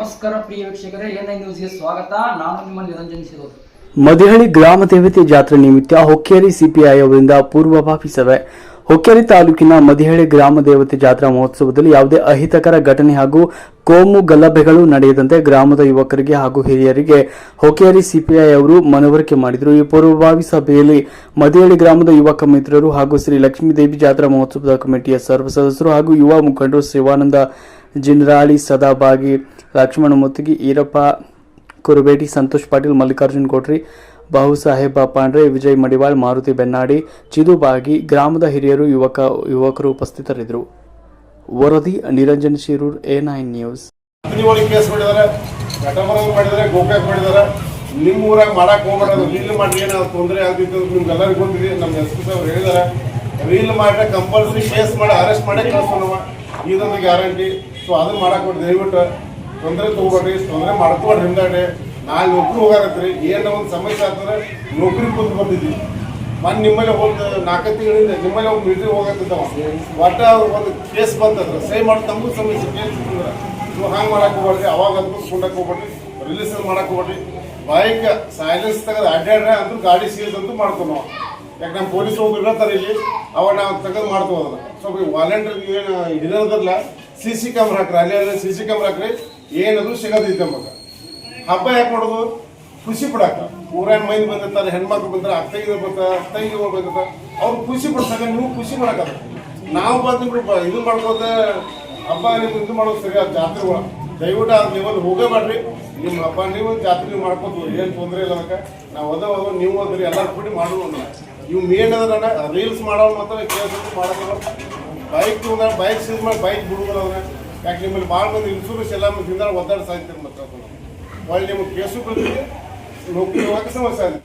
ನಮಸ್ಕಾರ ಪ್ರಿಯ ವೀಕ್ಷಕರೇ, ಎನ್ಐ ನ್ಯೂಸ್ಗೆ ಸ್ವಾಗತ. ನಾನು ನಿಮ್ಮ ನಿರಂಜನ್ ಸಿರೋದು. ಮದಿಹಳ್ಳಿ ಗ್ರಾಮ ದೇವತೆ ಜಾತ್ರೆ ನಿಮಿತ್ತ ಹೊಕ್ಕೇರಿ ಸಿಪಿಐ ಅವರಿಂದ ಪೂರ್ವಭಾವಿ ಸಭೆ. ಹೊಕ್ಕೇರಿ ತಾಲೂಕಿನ ಮದಿಹಳ್ಳಿ ಗ್ರಾಮ ದೇವತೆ ಜಾತ್ರಾ ಮಹೋತ್ಸವದಲ್ಲಿ ಯಾವುದೇ ಅಹಿತಕರ ಘಟನೆ ಹಾಗೂ ಕೋಮು ಗಲಭೆಗಳು ನಡೆಯದಂತೆ ಗ್ರಾಮದ ಯುವಕರಿಗೆ ಹಾಗೂ ಹಿರಿಯರಿಗೆ ಹೊಕ್ಕೇರಿ ಸಿಪಿಐ ಅವರು ಮನವರಿಕೆ ಮಾಡಿದರು. ಈ ಪೂರ್ವಭಾವಿ ಸಭೆಯಲ್ಲಿ ಮದಿಹಳ್ಳಿ ಗ್ರಾಮದ ಯುವಕ ಮಿತ್ರರು ಹಾಗೂ ಶ್ರೀ ಲಕ್ಷ್ಮೀದೇವಿ ಜಾತ್ರಾ ಮಹೋತ್ಸವದ ಕಮಿಟಿಯ ಸರ್ವ ಸದಸ್ಯರು ಹಾಗೂ ಯುವ ಮುಖಂಡರು ಶಿವಾನಂದ ಜಿನ್ರಾಳಿ ಸದಾಬಾಗಿ, ಲಕ್ಷ್ಮಣ ಮುತ್ತಿಗಿ, ಈರಪ್ಪ ಕುರುಬೇಟಿ, ಸಂತೋಷ್ ಪಾಟೀಲ್, ಮಲ್ಲಿಕಾರ್ಜುನ್ ಕೋಟ್ರಿ ಬಾಹು ಸಾಹೇಬ ಪಾಂಡ್ರೆ, ವಿಜಯ್ ಮಡಿವಾಳ್, ಮಾರುತಿ ಬೆನ್ನಾಡಿ ಚಿದುಬಾಗಿ ಗ್ರಾಮದ ಹಿರಿಯರು, ಯುವಕ, ಯುವಕರು ಉಪಸ್ಥಿತರಿದ್ದರು. ವರದಿ, Niranjan Shirur, A nine news. Case ಮಾಡಿದಾರೆ ಘಟಬರಲ್ ಮಾಡಿದಾರೆ ಗೋಕಾಕ್ ಮಾಡಿದಾರೆ ನಿಮ್ಮ ಊರಾಗ ಮಾಡಕ್ ಹೋಗ್ಬೇಡ ರೀಲ್ ಮಾಡಿ, ಏನಾದ್ರು ತೊಂದರೆ ಆಗ್ತಿತ್ತು ನಿಮ್ಗೆಲ್ಲರಿಗೂ ಗೊತ್ತಿದೆ ನಮ್ಮ ಎಸ್ ಪಿ ಸಾಹೇಬ್ರು ಹೇಳಿದಾರೆ ರೀಲ್ ಮಾಡಿದ್ರೆ ಕಂಪಲ್ಸರಿ ಕೇಸ್ ಮಾಡಿ ಅರೆಸ್ಟ್ ಮಾಡೇ ಕಳ್ಸೋಣವ. ಇದೊಂದು ಗ್ಯಾರಂಟಿ ಸೊ ಅದನ್ನ ಮಾಡಕ್ ಬಿಟ್ಟು ದಯವಿಟ್ಟು ತೊಂದರೆ ತಗೋಬೇಡ್ರಿ, ತೊಂದರೆ ಮಾಡ್ಕೊಡ್ರಿ ಹಿಂದಾಡ್ರಿ ನಾಳೆ ನೌಕರಿ ಹೋಗಾರತ್ರಿ ಏನೋ ಒಂದು ಸಮಸ್ಯೆ ಆಗ್ತಂದ್ರೆ ನೌಕರಿ ಕುಂತು ಬಂದಿದ್ವಿ ಮೊನ್ನೆ ನಿಮ್ಮಲ್ಲಿ ಒಂದು ನಾಲ್ಕು ತಿಂಗಳಿಂದ ನಿಮ್ಮಲ್ಲಿ ಒಂದು ಮಿಲ್ಟ್ರಿ ಹೋಗತ್ತಿದ್ದವ ಒಟ್ಟ ಒಂದು ಕೇಸ್ ಬಂತಂದ್ರೆ ಸಹಿ ಮಾಡಿ, ತಮಗೂ ಸಮಸ್ಯೆ, ಕೇಸ್ ನೀವು ಹಂಗೆ ಮಾಡಕ್ ಹೋಗ್ಬೇಡ್ರಿ, ಅವಾಗ ಅದಕ್ಕೆ ಕುಂಡಕ್ ಹೋಗ್ಬೇಡ್ರಿ ರಿಲೀಸ್ ಮಾಡಕ್ ಹೋಗ್ಬೇಡ್ರಿ. ಬೈಕ್ ಸೈಲೆನ್ಸ್ ತೆಗೆದು ಅಡ್ಡಾಡ್ರೆ ಅಂದ್ರೆ ಗಾಡಿ ಸೀಸ್ ಅಂತೂ ಮಾಡ್ಕೊಂಡು ಯಾಕೆ ನಮ್ಮ ಪೊಲೀಸ್ ಹೋಗಿ ಇರ್ತಾರೆ ಇಲ್ಲಿ, ಅವಾಗ ನಾವು ತೆಗೆದು ಮಾಡ್ತೇವೆ ಅದನ್ನ. ಸೊ ವಾಲಂಟಿಯರ್ ಏನು ಇದಿರೋದಲ್ಲ ಸಿ ಸಿ ಕ್ಯಾಮ್ರಾ ಹಾಕ್ರಿ, ಅಲ್ಲಿ ಅಲ್ಲಿ ಸಿ ಸಿ ಕ್ಯಾಮ್ರಾ ಹಾಕ್ರಿ ಏನದು ಸಿಗೋದಿದ್ದೆ ಮಗ ಹಬ್ಬ ಯಾಕೆ ಮಾಡೋದು? ಖುಷಿ ಪಡಾಕ ಊರಾನ್ ಮೈನ್ ಬಂದಿರ್ತಾರೆ, ಹೆಣ್ಮಕ್ಳು ಬಂದ್ರೆ ಅತ್ತೈಗೆ ಬರ್ತಾರೆ ಅತ್ತೈಗೆ ಬಂದಿರ್ತಾರೆ ಅವ್ರು ಖುಷಿ ಪಡ್ಸಕ ನೀವು ಖುಷಿ ಮಾಡಕ ನಾವು ಬಂದು ಬಿಡು ಇದು ಮಾಡ್ಕೋತ ಹಬ್ಬ ನೀವು ಇದು ಮಾಡೋದು ಸರಿ ಜಾತ್ರೆ ಜಾತ್ರೆಗಳು ದಯವಿಟ್ಟು ಆ ಲೆವೆಲ್ ಮಾಡ್ರಿ ನಿಮ್ಮ ಹಬ್ಬ ನೀವು ಜಾತ್ರೆ ಮಾಡ್ಕೋದು ಏನು ತೊಂದರೆ ಇಲ್ಲ ಅದಕ್ಕೆ. ನಾವು ಅದ ನೀವು ಅದ್ರಿ ಎಲ್ಲರೂ ಕೂಡಿ ಮಾಡೋಣ. ಇವು ಮೇನ್ ಅದ್ರ ರೀಲ್ಸ್ ಮಾಡೋರು ಮಾತ್ರ ಕೇಸ್ ಮಾಡೋದು ಬೈಕ್ ಬೈಕ್ ಸೀಸ್ ಮಾಡಿ ಬೈಕ್ ಬಿಡುಗಳವ್ರೆ ಯಾಕೆ ನಿಮ್ಮಲ್ಲಿ ಭಾಳ ಮಂದಿ ಇನ್ಸೂರೆನ್ಸ್ ಎಲ್ಲ ತಿಂದ್ರೆ ಒದ್ದಾಡ ಸಾಯ್ತೀರಿ ಮತ್ತೆ ಒಳ್ಳೆ ನಿಮಗೆ ಕೇಸು ಬರ್ತೀವಿ ನೌಕರಿ ಸಮಸ್ಯೆ